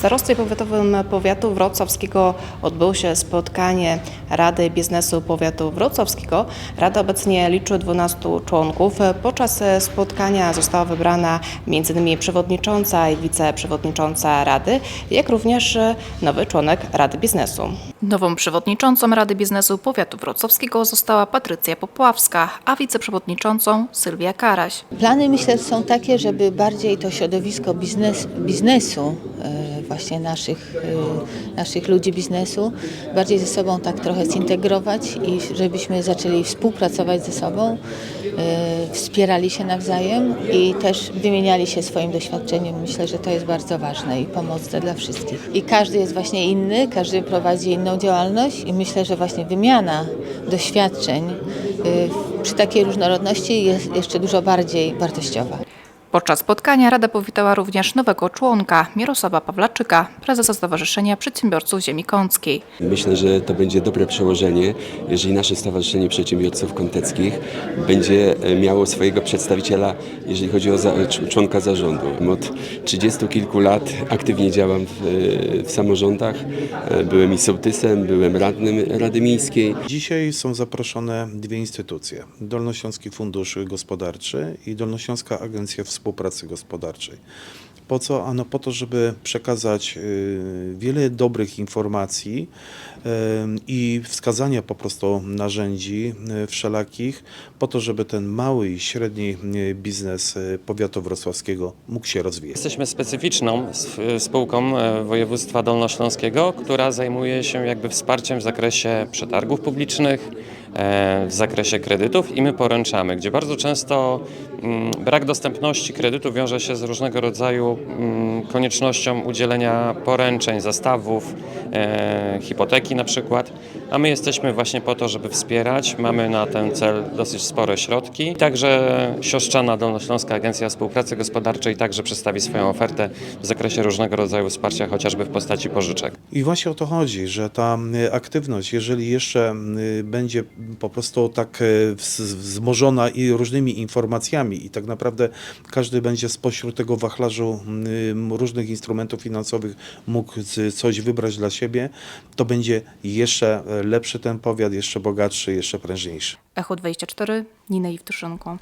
starostwie powiatowym powiatu wrocławskiego odbyło się spotkanie Rady Biznesu Powiatu Wrocławskiego. Rada obecnie liczy 12 członków. Podczas spotkania została wybrana m.in. przewodnicząca i wiceprzewodnicząca Rady, jak również nowy członek Rady Biznesu. Nową przewodniczącą Rady Biznesu Powiatu Wrocławskiego została Patrycja Popławska, a wiceprzewodniczącą Sylwia Karaś. Plany myślę są takie, żeby bardziej to środowisko biznes, biznesu, e, właśnie naszych, e, naszych ludzi biznesu, bardziej ze sobą tak trochę zintegrować i żebyśmy zaczęli współpracować ze sobą, e, wspierali się nawzajem i też wymieniali się swoim doświadczeniem. Myślę, że to jest bardzo ważne i pomocne dla wszystkich. I każdy jest właśnie inny, każdy prowadzi inną działalność i myślę, że właśnie wymiana doświadczeń e, przy takiej różnorodności jest jeszcze dużo bardziej wartościowa. Podczas spotkania Rada powitała również nowego członka Mirosława Pawlaczyka, prezesa Stowarzyszenia Przedsiębiorców Ziemi Kąckiej. Myślę, że to będzie dobre przełożenie, jeżeli nasze Stowarzyszenie Przedsiębiorców Kąteckich będzie e, miało swojego przedstawiciela, jeżeli chodzi o za, cz- członka zarządu. Od 30 kilku lat aktywnie działam w, e, w samorządach. E, Byłem i sołtysem, byłem radnym Rady Miejskiej. Dzisiaj są zaproszone dwie instytucje. Dolnośląski Fundusz Gospodarczy i Dolnośląska Agencja Współpracy Gospodarczej. Po co? Ano po to, żeby przekazać y, wiele dobrych informacji y, i wskazania po prostu narzędzi y, wszelakich, po to, żeby ten mały i średni biznes powiatu wrocławskiego mógł się rozwijać. Jesteśmy specyficzną spółką województwa dolnośląskiego, która zajmuje się jakby wsparciem w zakresie przetargów publicznych, e, w zakresie kredytów i my poręczamy, gdzie bardzo często brak dostępności kredytu wiąże się z różnego rodzaju mm, koniecznością udzielenia poręczeń, zastawów, e, hipoteki na przykład, a my jesteśmy właśnie po to, żeby wspierać. Mamy na ten cel dosyć spore środki. Także siostrzana Dolnośląska Agencja Współpracy Gospodarczej także przedstawi swoją ofertę w zakresie różnego rodzaju wsparcia, chociażby w postaci pożyczek. I właśnie o to chodzi, że ta y, aktywność, jeżeli jeszcze y, będzie po prostu tak wz- wzmożona i różnymi informacjami i tak naprawdę każdy będzie spośród tego wachlarzu różnych instrumentów finansowych mógł coś wybrać dla siebie, to będzie jeszcze lepszy ten powiat, jeszcze bogatszy, jeszcze prężniejszy. Echo 24, Nina Iwtuszynko.